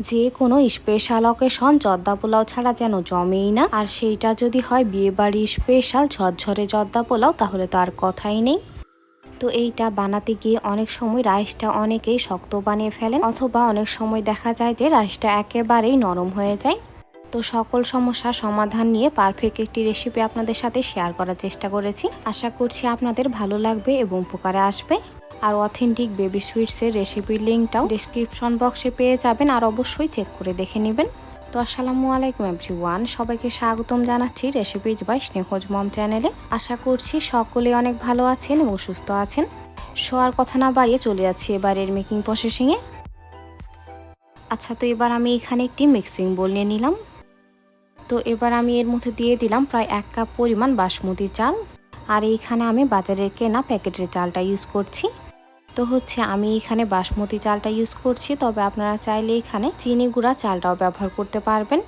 যে কোনো special occasion জর্দা পোলাও ছাড়া যেন জমেই না। আর সেইটা যদি হয় বিয়ে বাড়ির স্পেশাল ঝরঝরে জর্দা পোলাও, তাহলে তো আর কথাই নেই। তো এইটা বানাতে গিয়ে অনেক সময় রাইসটা অনেকেই শক্ত বানিয়ে ফেলেন, অথবা অনেক সময় দেখা যায় যে রাইসটা একেবারেই নরম হয়ে যায়। তো সকল সমস্যার সমাধান নিয়ে পারফেক্ট একটি রেসিপি আপনাদের সাথে শেয়ার করার চেষ্টা করেছি। আশা করছি আপনাদের ভালো লাগবে এবং উপকারে আসবে। আর অথেন্টিক বেবি সুইটসের রেসিপির লিঙ্কটাও ডিসক্রিপশন বক্সে পেয়ে যাবেন আর অবশ্যই চেক করে দেখে নেবেন। তো আসসালামু আলাইকুম ওয়ান সবাইকে স্বাগতম জানাচ্ছি রেসিপিজ বাই স্নেহজ মম চ্যানেলে আশা করছি সকলে অনেক ভালো আছেন এবং সুস্থ আছেন। শোয়ার কথা না বাড়িয়ে চলে যাচ্ছি এবারের মেকিং প্রসেসিংয়ে আচ্ছা তো এবার আমি এখানে একটি মিক্সিং বোল নিয়ে নিলাম। তো এবার আমি এর মধ্যে দিয়ে দিলাম প্রায় এক কাপ পরিমাণ বাসমতি চাল। আর এইখানে আমি বাজারের কেনা প্যাকেটের চালটা ইউজ করছি। তো হচ্ছে আমি এখানে বাসমতি চালটা ইউজ করছি, তবে আপনারা চাইলে এখানে চিনি গুঁড়া চালটাও ব্যবহার করতে পারবেন।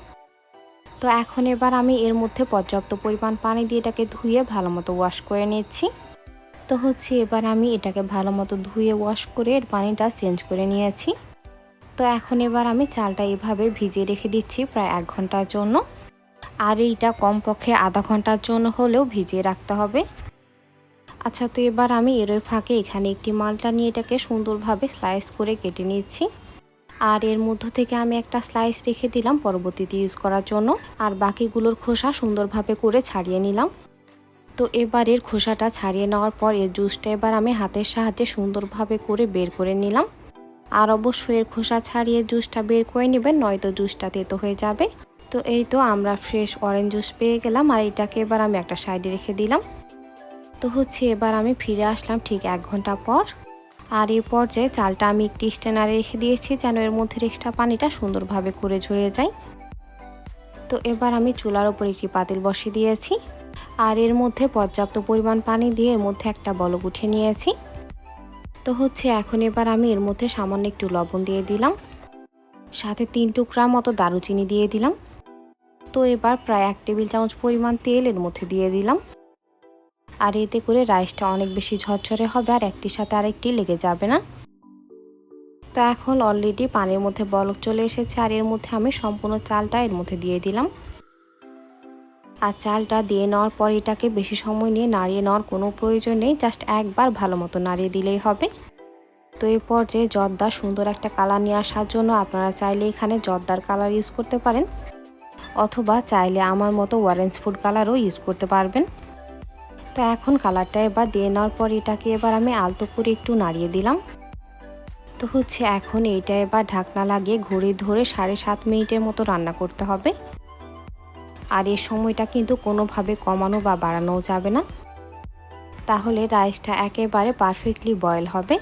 তো এখন এবার আমি এর মধ্যে পর্যাপ্ত পরিমাণ পানি দিয়ে এটাকে ধুয়ে ভালো মতো ওয়াশ করে নিচ্ছি। তো হচ্ছে এবার আমি এটাকে ভালো মতো ধুয়ে ওয়াশ করে এর পানিটা চেঞ্জ করে নিয়েছি। তো এখন এবার আমি চালটা এভাবে ভিজিয়ে রেখে দিচ্ছি প্রায় এক ঘণ্টার জন্য। আর এইটা কমপক্ষে আধা ঘণ্টার জন্য হলেও ভিজিয়ে রাখতে হবে। আচ্ছা তো এবার আমি এরই ফাঁকে এখানে একটি মালটা নিয়ে এটাকে সুন্দরভাবে স্লাইস করে কেটে নিচ্ছি। আর এর মধ্য থেকে আমি একটা স্লাইস রেখে দিলাম পরবর্তীতে ইউজ করার জন্য। আর বাকিগুলোর খোসা সুন্দরভাবে করে ছাড়িয়ে নিলাম। তো এবার এর খোসাটা ছাড়িয়ে নেওয়ার পর এর জুসটা এবার আমি হাতের সাহায্যে সুন্দরভাবে করে বের করে নিলাম। আর অবশ্যই এর খোসা ছাড়িয়ে জুসটা বের করে নেবেন, নয়তো জুসটা তেতো হয়ে যাবে। তো এই তো আমরা ফ্রেশ অরেঞ্জ জুস পেয়ে গেলাম। আর এটাকে এবার আমি একটা সাইডে রেখে দিলাম। তো হচ্ছে। এবার আমি ফিরে আসলাম ঠিক এক ঘণ্টা পর। আর এই পর্যায়ে চালটা আমি একটি স্ট্যানারে রেখে দিয়েছি যেন এর মধ্যে এক্সট্রা পানিটা সুন্দরভাবে করে ঝরে যায়। তো এবার আমি চুলার ওপর একটি পাতিল বসিয়ে দিয়েছি। আর এর মধ্যে পর্যাপ্ত পরিমাণ পানি দিয়ে এর মধ্যে একটা বলক উঠে নিয়েছি। তো হচ্ছে এখন এবার আমি এর মধ্যে সামান্য একটু লবণ দিয়ে দিলাম। সাথে তিন টুকরা মতো দারুচিনি দিয়ে দিলাম। তো এবার প্রায় এক টেবিল চামচ পরিমাণ তেল এর মধ্যে দিয়ে দিলাম। আর এতে করে রাইসটা অনেক বেশি ঝরঝরে হবে আর একটির সাথে আরেকটি লেগে যাবে না। তো এখন অলরেডি পানির মধ্যে বলক চলে এসেছে আর এর মধ্যে আমি সম্পূর্ণ চালটা এর মধ্যে দিয়ে দিলাম। আর চালটা দিয়ে নেওয়ার পর এটাকে বেশি সময় নিয়ে নাড়িয়ে নেওয়ার কোনো প্রয়োজন নেই জাস্ট একবার ভালো মতো নাড়িয়ে দিলেই হবে। তো এই পর্যায়ে জর্দা সুন্দর একটা কালার নিয়ে আসার জন্য আপনারা চাইলে এখানে জর্দার কালার ইউজ করতে পারেন, অথবা চাইলে আমার মতো অরেঞ্জ ফুড কালারও ইউজ করতে পারবেন। তো এখন কালারটা এবার দিয়ে নেওয়ার পর এটাকে এবার আমি আলতো করে একটু নাড়িয়ে দিলাম। তো হচ্ছে এখন এইটা এবার ঢাকনা লাগিয়ে ঘড়ি ধরে সাড়ে সাত মিনিটের মতো রান্না করতে হবে। আর এর সময়টা কিন্তু কোনোভাবে কমানো বা বাড়ানো যাবে না। তাহলে রাইসটা একেবারে পারফেক্টলি বয়েল হবে।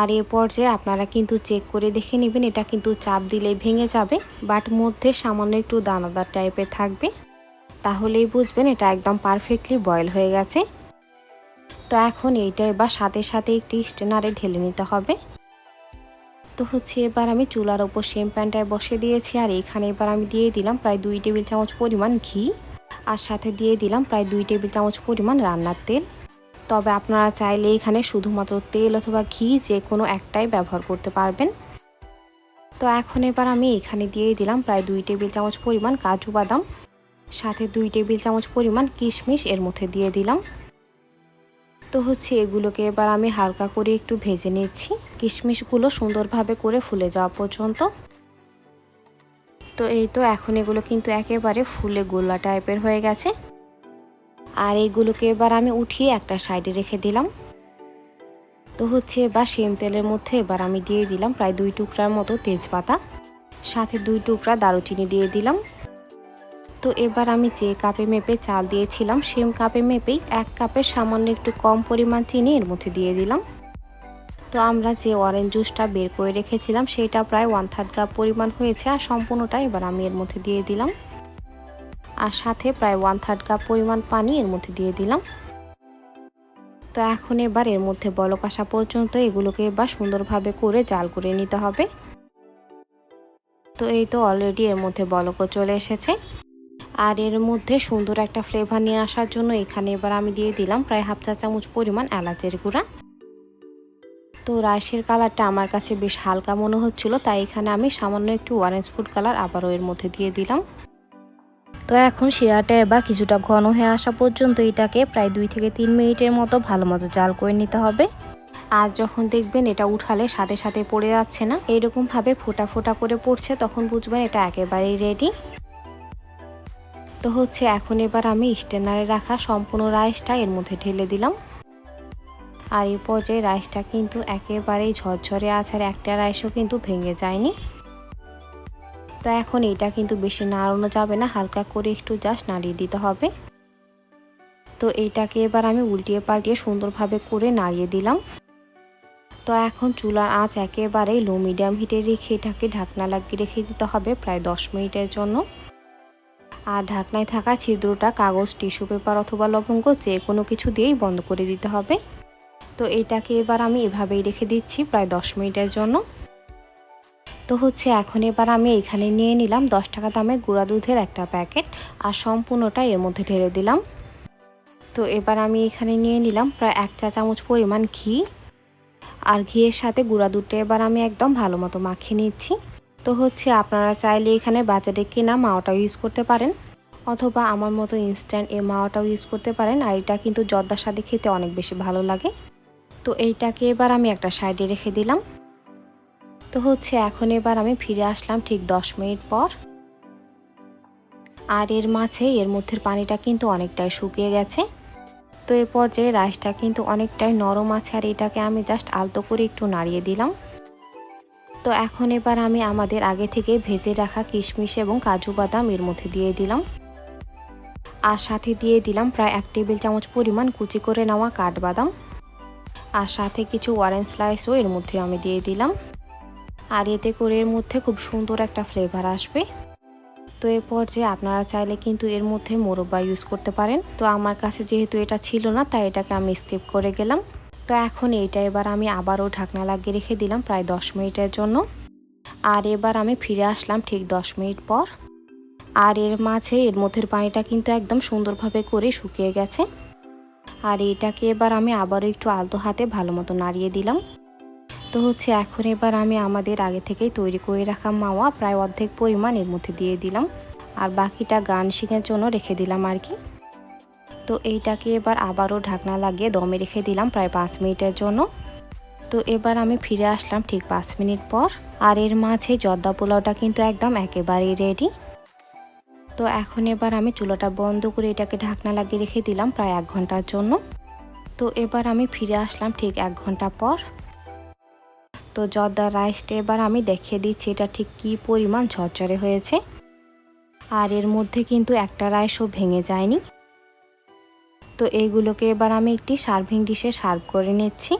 আর এ পর্যায়ে আপনারা কিন্তু চেক করে দেখে নেবেন, এটা কিন্তু চাপ দিলে ভেঙে যাবে, বাট মধ্যে সামান্য একটু দানাদার টাইপের থাকবে। তাহলেই বুঝবেন এটা একদম পারফেক্টলি বয়েল হয়ে গেছে। তো এখন এইটা এবার সাথে সাথে একটি স্টেনারে ঢেলে নিতে হবে। তো হচ্ছে এবার আমি চুলার ওপর সেম প্যানটায় বসে দিয়েছি আর এখানে এবার আমি দিয়ে দিলাম প্রায় দুই টেবিল চামচ পরিমাণ ঘি আর সাথে দিয়ে দিলাম প্রায় দুই টেবিল চামচ পরিমাণ রান্নার তেল। তবে আপনারা চাইলে এখানে শুধুমাত্র তেল অথবা ঘি যে কোনো একটাই ব্যবহার করতে পারবেন। তো এখন এবার আমি এখানে দিয়ে দিলাম প্রায় দুই টেবিল চামচ পরিমাণ কাজু বাদাম। সাথে দুই টেবিল চামচ পরিমাণ কিশমিশ এর মধ্যে দিয়ে দিলাম। তো হচ্ছে এগুলোকে এবার আমি হালকা করে একটু ভেজে নিচ্ছি। কিশমিশগুলো সুন্দরভাবে করে ফুলে যাওয়া পর্যন্ত। তো এই তো এখন এগুলো কিন্তু একেবারে ফুলে গোল্লা টাইপের হয়ে গেছে। আর এইগুলোকে এবার আমি উঠিয়ে একটা সাইডে রেখে দিলাম। তো হচ্ছে এবার সেম তেলের মধ্যে এবার আমি দিয়ে দিলাম প্রায় দুই টুকরার মতো তেজপাতা। সাথে দুই টুকরা দারুচিনি দিয়ে দিলাম। তো এবার আমি যে কাপে মেপে চাল দিয়েছিলাম, সেম কাপে মেপেই এক কাপের সামান্য একটু কম পরিমাণ চিনি এর মধ্যে দিয়ে দিলাম। তো আমরা যে অরেঞ্জ জুসটা বের করে রেখেছিলাম, সেটা প্রায় ওয়ান থার্ড কাপ পরিমাণ হয়েছে আর সম্পূর্ণটা এবার আমি এর মধ্যে দিয়ে দিলাম। আর সাথে প্রায় ওয়ান থার্ড কাপ পরিমাণ পানি এর মধ্যে দিয়ে দিলাম। তো এখন এবার এর মধ্যে বলক আসা পর্যন্ত এগুলোকে এবার সুন্দরভাবে করে জাল করে নিতে হবে। তো এই তো অলরেডি এর মধ্যে বলকও চলে এসেছে। আর এর মধ্যে সুন্দর একটা ফ্লেভার নিয়ে আসার জন্য এখানে এবার আমি দিয়ে দিলাম প্রায় হাফ চা চামচ পরিমাণ এলাচের গুঁড়া। তো রাইসের কালারটা আমার কাছে বেশ হালকা মনে হচ্ছিল, তাই এখানে আমি সামান্য একটু অরেঞ্জ ফুড কালার আবারও এর মধ্যে দিয়ে দিলাম। তো এখন শিরাটা এবার কিছুটা ঘন হয়ে আসা পর্যন্ত এটাকে প্রায় দুই থেকে তিন মিনিটের মতো ভালো মতো জাল করে নিতে হবে। আর যখন দেখবেন এটা উঠালে সাথে সাথে পড়ে যাচ্ছে না এরকমভাবে ফোটা ফোটা করে পড়ছে, তখন বুঝবেন এটা একেবারেই রেডি তো হচ্ছে এখন এবার আমি স্টেনারে রাখা সম্পূর্ণ রাইসটা এর মধ্যে ঢেলে দিলাম। আর এই পর্যায়ে রাইসটা কিন্তু একেবারেই ঝরঝরে আছে আর একটা রাইসও কিন্তু ভেঙে যায়নি। তো এখন এটা কিন্তু বেশি নাড়ানো যাবে না, হালকা করে একটু জাস্ট নাড়িয়ে দিতে হবে। তো এইটাকে এবার আমি উল্টিয়ে পাল্টিয়ে সুন্দরভাবে করে নাড়িয়ে দিলাম। তো এখন চুলার আঁচ একেবারেই লো মিডিয়াম হিটে রেখে এটাকে ঢাকনা লাগিয়ে রেখে দিতে হবে প্রায় দশ মিনিটের জন্য। আর ঢাকনায় থাকা ছিদ্রটা কাগজ, টিস্যু পেপার অথবা লবঙ্গ যে কোনো কিছু দিয়েই বন্ধ করে দিতে হবে। তো এটাকে এবার আমি এভাবেই রেখে দিচ্ছি প্রায় দশ মিনিটের জন্য। তো হচ্ছে এখন এবার আমি এখানে নিয়ে নিলাম দশ টাকা দামের গুঁড়া দুধের একটা প্যাকেট আর সম্পূর্ণটা এর মধ্যে ঢেলে দিলাম। তো এবার আমি এখানে নিয়ে নিলাম প্রায় এক চা চামচ পরিমাণ ঘি। আর ঘিয়ের সাথে গুঁড়া দুধটা এবার আমি একদম ভালো মতো মাখিয়ে নিচ্ছি। তো হচ্ছে আপনারা চাইলে এখানে বাজারে কেনা মাওয়াটাও ইউজ করতে পারেন, অথবা আমার মতো ইনস্ট্যান্ট এই মাওয়াটাও ইউজ করতে পারেন, আর এটা কিন্তু জর্দার সাথে খেতে অনেক বেশি ভালো লাগে। তো এইটাকে এবার আমি একটা সাইডে রেখে দিলাম। তো হচ্ছে এখন এবার আমি ফিরে আসলাম ঠিক দশ মিনিট পর। আর এর মাঝে এর মধ্যের পানিটা কিন্তু অনেকটাই শুকিয়ে গেছে। তো এ পর্যায়ে রাইসটা কিন্তু অনেকটাই নরম আছে, আর এটাকে আমি জাস্ট আলতো করে একটু নাড়িয়ে দিলাম। তো এখন এবার আমি আমাদের আগে থেকে ভেজে রাখা কিশমিশ এবং কাজু বাদাম এর মধ্যে দিয়ে দিলাম। আর সাথে দিয়ে দিলাম প্রায় এক টেবিল চামচ পরিমাণ কুচি করে নেওয়া কাঠবাদাম। আর সাথে কিছু অরেঞ্জ স্লাইসও এর মধ্যে আমি দিয়ে দিলাম। আর এতে করে এর মধ্যে খুব সুন্দর একটা ফ্লেভার আসবে। তো এ পর্যায়ে আপনারা চাইলে কিন্তু এর মধ্যে মোরব্বা ইউজ করতে পারেন। তো আমার কাছে যেহেতু এটা ছিল না, তাই এটাকে আমি স্কিপ করে গেলাম। তো এখন এইটা এবার আমি আবারও ঢাকনা লাগিয়ে রেখে দিলাম প্রায় দশ মিনিটের জন্য। আর এবার আমি ফিরে আসলাম ঠিক দশ মিনিট পর। আর এর মাঝে, এর মধ্যের পানিটা কিন্তু একদম সুন্দরভাবে করে শুকিয়ে গেছে। আর এটাকে এবার আমি আবারও একটু আলতো হাতে ভালো মতো নাড়িয়ে দিলাম। তো হচ্ছে এখন এবার আমি আমাদের আগে থেকেই তৈরি করে রাখা মাওয়া প্রায় অর্ধেক পরিমাণ এর মধ্যে দিয়ে দিলাম। আর বাকিটা গার্নিশিংয়ের জন্য রেখে দিলাম আর কি। তো এইটাকে এবার আবারও ঢাকনা লাগিয়ে দমে রেখে দিলাম প্রায় পাঁচ মিনিটের জন্য। তো এবার আমি ফিরে আসলাম ঠিক পাঁচ মিনিট পর। আর এর মাঝে জর্দা পোলাওটা কিন্তু একদম একেবারেই রেডি তো এখন এবার আমি চুলাটা বন্ধ করে এটাকে ঢাকনা লাগিয়ে রেখে দিলাম প্রায় এক ঘণ্টার জন্য। তো এবার আমি ফিরে আসলাম ঠিক এক ঘণ্টা পর। তো জর্দার রাইসটা এবার আমি দেখিয়ে দিচ্ছি এটা ঠিক কী পরিমাণ ঝরঝরে হয়েছে। আর এর মধ্যে কিন্তু একটা রাইসও ভেঙে যায়নি। তো এইগুলোকে এবার আমি একটি সার্ভিং ডিশে সার্ভ করে নিচ্ছি।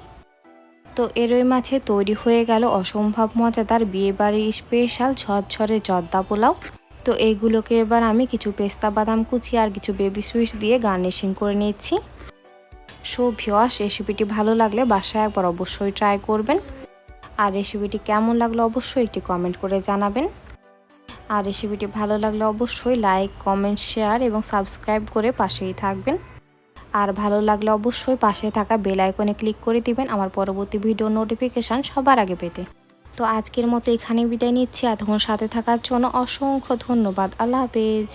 তো এরই মাঝে তৈরি হয়ে গেল অসম্ভব মজাদার বিয়েবাড়ির স্পেশাল ঝরঝরে জর্দা পোলাও। তো এইগুলোকে এবার আমি কিছু পেস্তা বাদাম কুচি আর কিছু বেবি সুইচ দিয়ে গার্নিশিং করে নিচ্ছি। সো ভিওয়াস রেসিপিটি ভালো লাগলে বাসায় একবার অবশ্যই ট্রাই করবেন। আর রেসিপিটি কেমন লাগল অবশ্যই একটি কমেন্ট করে জানাবেন। আর রেসিপিটি ভালো লাগলে অবশ্যই লাইক, কমেন্ট, শেয়ার এবং সাবস্ক্রাইব করে পাশেই থাকবেন। আর ভালো লাগলে অবশ্যই পাশে থাকা বেল আইকনে ক্লিক করে দিবেন আমার পরবর্তী ভিডিও নোটিফিকেশান সবার আগে পেতে। তো আজকের মতো এখানে বিদায় নিচ্ছি। এতক্ষণ সাথে থাকার জন্য অসংখ্য ধন্যবাদ। আল্লাহ হাফেজ।